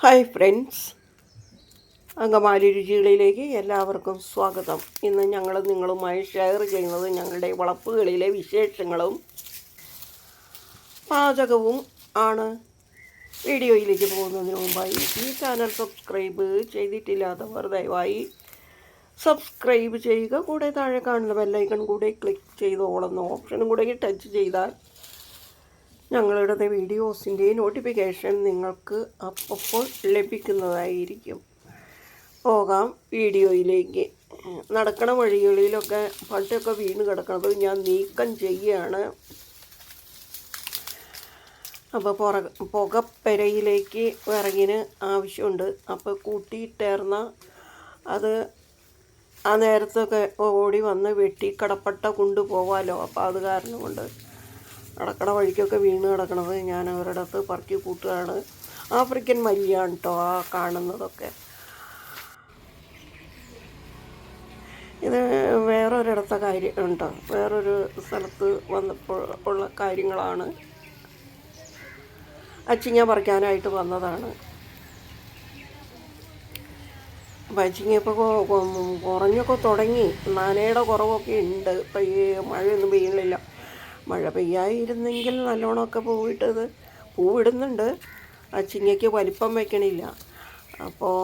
Hi friends Angamaly രുചികളിലേക്ക് എല്ലാവർക്കും സ്വാഗതം. ഇന്ന് ഞങ്ങൾ നിങ്ങളുമായി ഷെയർ ചെയ്യുന്നത് ഞങ്ങളുടെ വളപ്പുകളിലെ വിശേഷങ്ങളും പാചകവും ആണ്. വീഡിയോയിലേക്ക് പോകുന്നതിന് മുമ്പായി ഈ ചാനൽ സബ്സ്ക്രൈബ് ചെയ്തിട്ടില്ലാത്തവർ ദയവായി സബ്സ്ക്രൈബ് ചെയ്യുക. കൂടെ താഴെ കാണുന്ന ബെല്ലൈക്കൺ കൂടെ ക്ലിക്ക് ചെയ്ത് ഓളുന്ന ഓപ്ഷനും കൂടെ ടച്ച് ചെയ്താൽ ഞങ്ങളുടെ വീഡിയോസിന്റെ നോട്ടിഫിക്കേഷൻ നിങ്ങൾക്ക് അപ്പോൾ ലഭിക്കുന്നതായിരിക്കും. പോകാം വീഡിയോയിലേക്ക്. നടക്കണ വഴികളിലൊക്കെ പട്ടൊക്കെ വീണ് കിടക്കുന്നത് ഞാൻ നീക്കം ചെയ്യുകയാണ് അപ്പോൾ പുറ പുകപ്പെരയിലേക്ക് വിറകിന് ആവശ്യമുണ്ട്. അപ്പോൾ കൂട്ടിയിട്ടേർന്ന അത് ആ നേരത്തൊക്കെ ഓടി വന്ന് വെട്ടി കടപ്പട്ട കൊണ്ടുപോകാമല്ലോ അപ്പോൾ അത് കാരണം കൊണ്ട് നടക്കണ വഴിക്കൊക്കെ വീണ് കിടക്കണത് ഞാൻ അവരുടെ അടുത്ത് പറക്കി കൂട്ടുകയാണ്. ആഫ്രിക്കൻ മല്ലിയാണ് കേട്ടോ ആ കാണുന്നതൊക്കെ. ഇത് വേറൊരിടത്തെ കാര്യം ഉണ്ടോ? വേറൊരു സ്ഥലത്ത് വന്നപ്പോൾ ഉള്ള കാര്യങ്ങളാണ്. അച്ചിങ്ങ പറിക്കാനായിട്ട് വന്നതാണ്. അപ്പം അച്ചിങ്ങ ഇപ്പോൾ കുറഞ്ഞൊക്കെ തുടങ്ങി. നനയുടെ കുറവൊക്കെ ഉണ്ട്. ഇപ്പം ഈ മഴയൊന്നും പെയ്യുന്നില്ല മഴ പെയ്യായിരുന്നെങ്കിൽ നല്ലോണമൊക്കെ പൂവിട്ടത് പൂവിടുന്നുണ്ട്. ചിങ്ങയ്ക്ക് വലിപ്പം വയ്ക്കണില്ല. അപ്പോൾ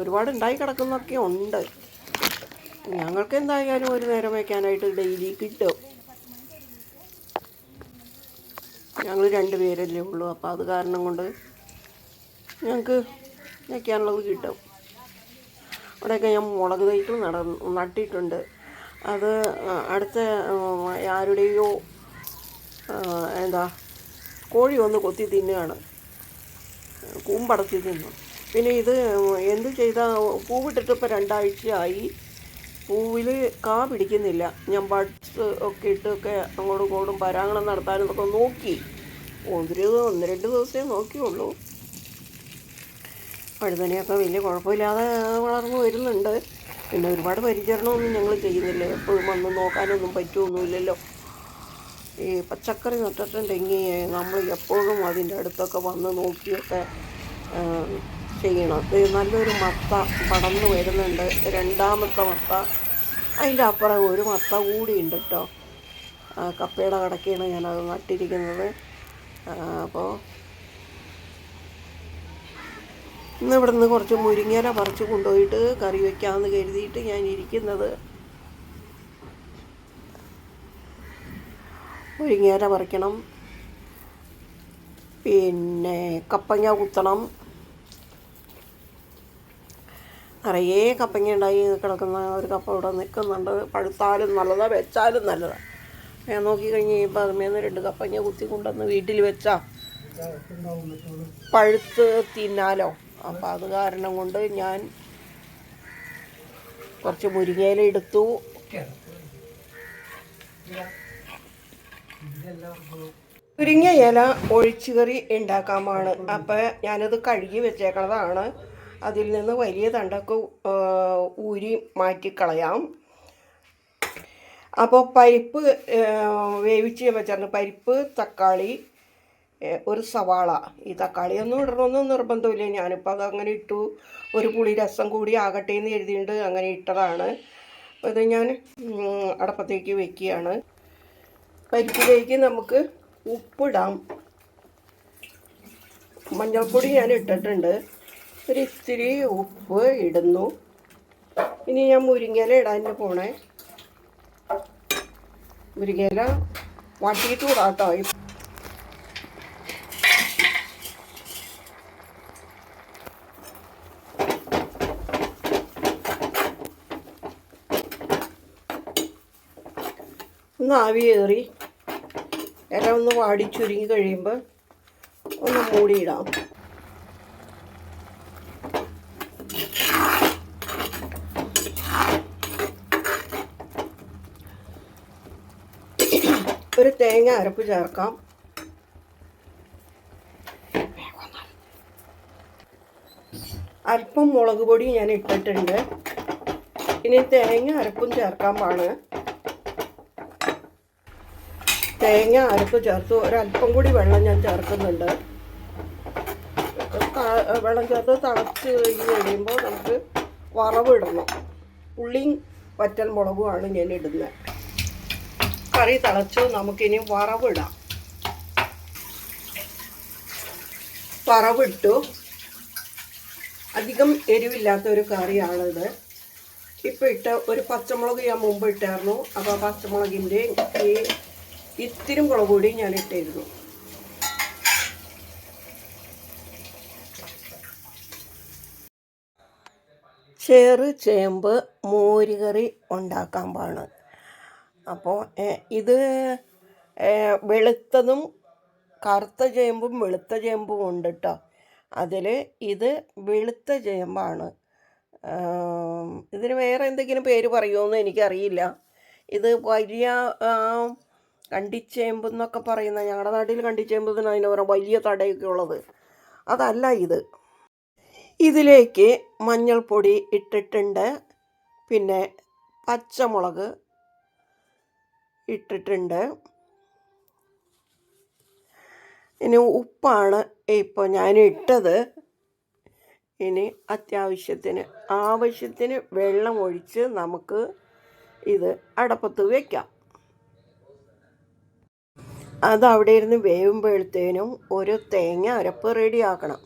ഒരുപാട് ഉണ്ടായി കിടക്കുന്നൊക്കെ ഉണ്ട്. ഞങ്ങൾക്ക് എന്തായാലും ഒരു നേരം വയ്ക്കാനായിട്ട് ഡെയിലി കിട്ടും. ഞങ്ങൾ രണ്ട് പേരല്ലേ ഉള്ളൂ. അപ്പോൾ അത് കാരണം കൊണ്ട് ഞങ്ങൾക്ക് വയ്ക്കാനുള്ളത് കിട്ടും. അവിടെയൊക്കെ ഞാൻ മുളക് തൈകൾ നട നട്ടിട്ടുണ്ട്. അത് അടുത്ത ആരുടെയോ എന്താ കോഴി ഒന്ന് കൊത്തി തിന്നുകയാണ്. കൂമ്പടത്തി തിന്നു. പിന്നെ ഇത് എന്ത് ചെയ്താൽ പൂവിട്ടിട്ട് ഇപ്പോൾ രണ്ടാഴ്ചയായി. പൂവിൽ കാ പിടിക്കുന്നില്ല. ഞാൻ ബഡ്സ് ഒക്കെ ഇട്ടൊക്കെ അങ്ങോട്ടും ഇങ്ങോട്ടും പരാഗണം നടത്താനും ഒക്കെ നോക്കി. ഒന്നര ഒന്ന് രണ്ട് ദിവസമേ നോക്കിയുള്ളൂ. പഴുതനെയൊക്കെ വലിയ കുഴപ്പമില്ലാതെ വളർന്നു വരുന്നുണ്ട്. പിന്നെ ഒരുപാട് പരിചരണമൊന്നും ഞങ്ങൾ ചെയ്യുന്നില്ല. എപ്പോഴും വന്ന് നോക്കാനൊന്നും പറ്റുമൊന്നുമില്ലല്ലോ ഈ പച്ചക്കറി നട്ടിട്ടുണ്ടെങ്കിൽ നമ്മൾ എപ്പോഴും അതിന്റെ അടുത്തൊക്കെ വന്ന് നോക്കിയൊക്കെ ചെയ്യണം. നല്ലൊരു മത്ത പടന്നു വരുന്നുണ്ട്. രണ്ടാമത്തെ മത്ത അതിന്റെ അപ്പുറം ഒരു മത്ത കൂടി ഉണ്ട് കേട്ടോ കപ്പയുടെ കടക്കാണ് ഞാനത് നട്ടിരിക്കുന്നത്. അപ്പോൾ ഇന്ന് ഇവിടെ നിന്ന് കുറച്ച് മുരിങ്ങയില പറിച്ച് കൊണ്ടുപോയിട്ട് കറി വയ്ക്കാമെന്ന് കരുതിയിട്ട് ഞാൻ ഇരിക്കുന്നത്. മുരിങ്ങയില പറിക്കണം. പിന്നെ കപ്പങ്ങ കുത്തണം. നിറയെ കപ്പങ്ങ ഉണ്ടായി കിടക്കുന്ന ഒരു കപ്പ ഇവിടെ നിൽക്കുന്നുണ്ട്. പഴുത്താലും നല്ലതാണ് വെച്ചാലും നല്ലതാണ് ഞാൻ നോക്കി കഴിഞ്ഞ് കഴിയുമ്പോൾ അതിമേന്ന് രണ്ട് കപ്പങ്ങ കുത്തി കൊണ്ടുവന്ന് വീട്ടിൽ വെച്ചാൽ പഴുത്ത് തിന്നാലോ? അപ്പം അത് കാരണം കൊണ്ട് ഞാൻ കുറച്ച് മുരിങ്ങയില എടുത്തു. മുരിങ്ങ ഇല ഒഴിച്ചുകറി ഉണ്ടാക്കാമാണ്. അപ്പം ഞാനത് കഴുകി വെച്ചേക്കണതാണ്. അതിൽ നിന്ന് വലിയ തണ്ടൊക്കെ ഊരി മാറ്റിക്കളയാം. അപ്പോൾ പരിപ്പ് വേവിച്ച് വെച്ചിട്ടുണ്ട് പരിപ്പ് തക്കാളി ഒരു സവാള. ഈ തക്കാളിയൊന്നും ഇടണമെന്ന് നിർബന്ധമില്ല. ഞാനിപ്പോൾ അത് അങ്ങനെ ഇട്ടു. ഒരു പുളി രസം കൂടി ആകട്ടെ എന്ന് എഴുതിയിട്ട് അങ്ങനെ ഇട്ടതാണ്. അപ്പോൾ ഇത് ഞാൻ അടപ്പത്തേക്ക് വെക്കുകയാണ്. പരിപ്പിലേക്ക് നമുക്ക് ഉപ്പിടാം. മഞ്ഞൾപ്പൊടി ഞാൻ ഇട്ടിട്ടുണ്ട്. ഒരു ഇത്തിരി ഉപ്പ് ഇടുന്നു. ഇനി ഞാൻ മുരിങ്ങയില ഇടാൻ പോണേ. മുരിങ്ങയില വാട്ടിയിട്ട് കൂടാട്ടോ ഒന്ന് ആവിയേറി ഇല ഒന്ന് വാടി ചുരുങ്ങി കഴിയുമ്പോൾ ഒന്ന് മൂടിയിടാം. ഒരു തേങ്ങ അരപ്പ് ചേർക്കാം. അല്പം മുളക് പൊടി ഞാൻ ഇട്ടിട്ടുണ്ട്. ഇനി തേങ്ങ അരപ്പും ചേർക്കാൻ പാണ് തേങ്ങ അരപ്പ് ചേർത്തു. ഒരല്പം കൂടി വെള്ളം ഞാൻ ചേർക്കുന്നുണ്ട്. വെള്ളം ചേർത്ത് തിളച്ച് കഴിഞ്ഞ് കഴിയുമ്പോൾ നമുക്ക് വറവിടണം. ഉള്ളിയും വറ്റൽ മുളകുമാണ് ഞാൻ ഇടുന്നത്. കറി തിളച്ചു നമുക്കിനി വറവിടാം. വറവിട്ടു. അധികം എരിവില്ലാത്ത ഒരു കറിയാണിത്. ഇപ്പം ഇട്ട ഒരു പച്ചമുളക് ഞാൻ മുമ്പ് ഇട്ടായിരുന്നു. അപ്പോൾ പച്ചമുളകിന്റെ ഈ ഇത്തിരി മുളക് കൂടി ഞാൻ ഇട്ടിരുന്നു. ചേറ് ചേമ്പ് മോരുകറി ഉണ്ടാക്കാൻ പാണ് അപ്പോൾ ഇത് വെളുത്തതും കറുത്ത ചേമ്പും വെളുത്ത ചേമ്പും ഉണ്ട് കേട്ടോ അതിൽ ഇത് വെളുത്ത ചേമ്പാണ്. ഇതിന് വേറെ എന്തെങ്കിലും പേര് പറയുമോ എന്ന് എനിക്കറിയില്ല. ഇത് വലിയ കണ്ടിച്ചേമ്പ് എന്നൊക്കെ പറയുന്ന ഞങ്ങളുടെ നാട്ടിൽ കണ്ടിച്ചേമ്പ് അതിന് പറയാം വലിയ തടയൊക്കെ ഉള്ളത്. അതല്ല ഇത്. ഇതിലേക്ക് മഞ്ഞൾപ്പൊടി ഇട്ടിട്ടുണ്ട്. പിന്നെ പച്ചമുളക് ഇട്ടിട്ടുണ്ട്. ഇനി ഉപ്പാണ് ഇപ്പോൾ ഞാൻ ഇട്ടത്. ഇനി അത്യാവശ്യത്തിന് ആവശ്യത്തിന് വെള്ളം ഒഴിച്ച് നമുക്ക് ഇത് അടപ്പത്ത് വയ്ക്കാം അത് അവിടെ ഇരുന്ന് വേവുമ്പോഴത്തേനും ഒരു തേങ്ങ അരപ്പ് റെഡിയാക്കണം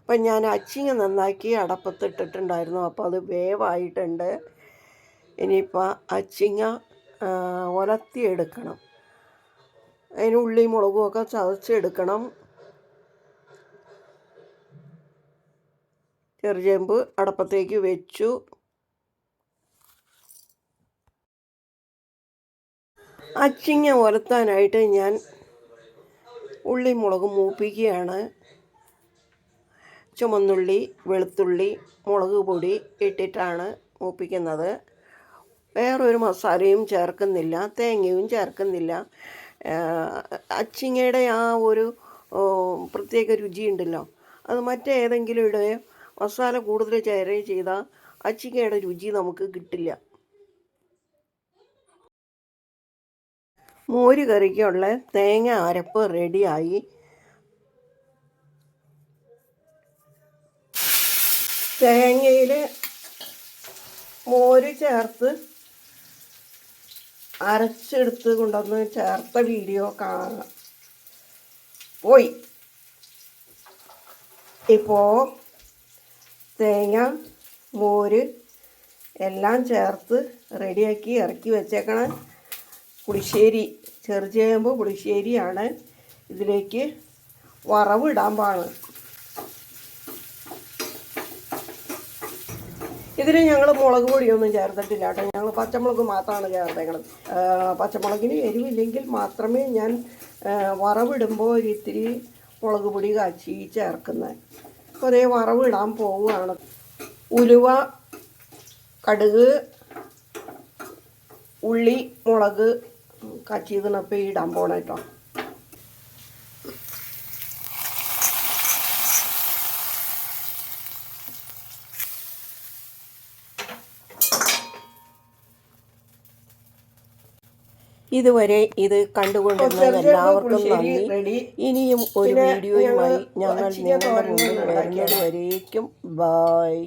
അപ്പം ഞാൻ അച്ചിങ്ങ നന്നാക്കി അടപ്പത്തിട്ടിട്ടുണ്ടായിരുന്നു. അപ്പോൾ അത് വേവായിട്ടുണ്ട്. ഇനിയിപ്പോൾ അച്ചിങ്ങ ഉലത്തിയെടുക്കണം അതിന് ഉള്ളി മുളകും ഒക്കെ ചതച്ചെടുക്കണം. ചെറുചേമ്പ് അടപ്പത്തേക്ക് വെച്ചു. അച്ചിങ്ങ ഉലത്താനായിട്ട് ഞാൻ ഉള്ളി മുളക് മൂപ്പിക്കുകയാണ്. ചുമന്നുള്ളി വെളുത്തുള്ളി മുളക് പൊടി ഇട്ടിട്ടാണ് മൂപ്പിക്കുന്നത്. വേറൊരു മസാലയും ചേർക്കുന്നില്ല തേങ്ങയും ചേർക്കുന്നില്ല. അച്ചിങ്ങയുടെ ആ ഒരു പ്രത്യേക രുചിയുണ്ടല്ലോ അത് മറ്റേതെങ്കിലും ഇടയോ മസാല കൂടുതൽ ചേരുകയും ചെയ്താൽ അച്ചിങ്ങയുടെ രുചി നമുക്ക് കിട്ടില്ല. മോര് കറിക്കുള്ള തേങ്ങ അരപ്പ് റെഡിയായി. തേങ്ങയിൽ മോര് ചേർത്ത് അരച്ചെടുത്ത് കൊണ്ടുവന്ന് ചേർത്ത വീഡിയോ കാണാം. പോയി. ഇപ്പോൾ തേങ്ങ മോര് എല്ലാം ചേർത്ത് റെഡിയാക്കി ഇറക്കി വെച്ചേക്കണം. പുളിശ്ശേരി ചെറുചേമ്പ് പുളിശ്ശേരിയാണ് ഇതിലേക്ക് വറവ് ഇടാൻ പാണ് ഇതിന് ഞങ്ങൾ മുളക് പൊടിയൊന്നും ചേർത്തിട്ടില്ല കേട്ടോ. ഞങ്ങൾ പച്ചമുളക് മാത്രമാണ് ചേർത്തേക്കണത്. ആ, പച്ചമുളകിന് എരിവില്ലെങ്കിൽ മാത്രമേ ഞാൻ വറവിടുമ്പോൾ ഒരിത്തിരി മുളക് പൊടി കാച്ചി ചേർക്കുന്നത് അപ്പോൾ അതേ വറവിടാൻ പോവുകയാണ്. ഉലുവ കടുക് ഉള്ളി മുളക് കാച്ചിയതിനൊപ്പം ഇടാൻ പോണ കേട്ടോ ഇതുവരെ ഇത് കണ്ടുകൊണ്ടിരുന്ന എല്ലാവർക്കും നന്ദി. ഇനിയും ഒരു വീഡിയോയുമായി ഞങ്ങൾ നിങ്ങളുടെ മുന്നിൽ വരുന്നതുവരേക്കും. വരേക്കും ബായ്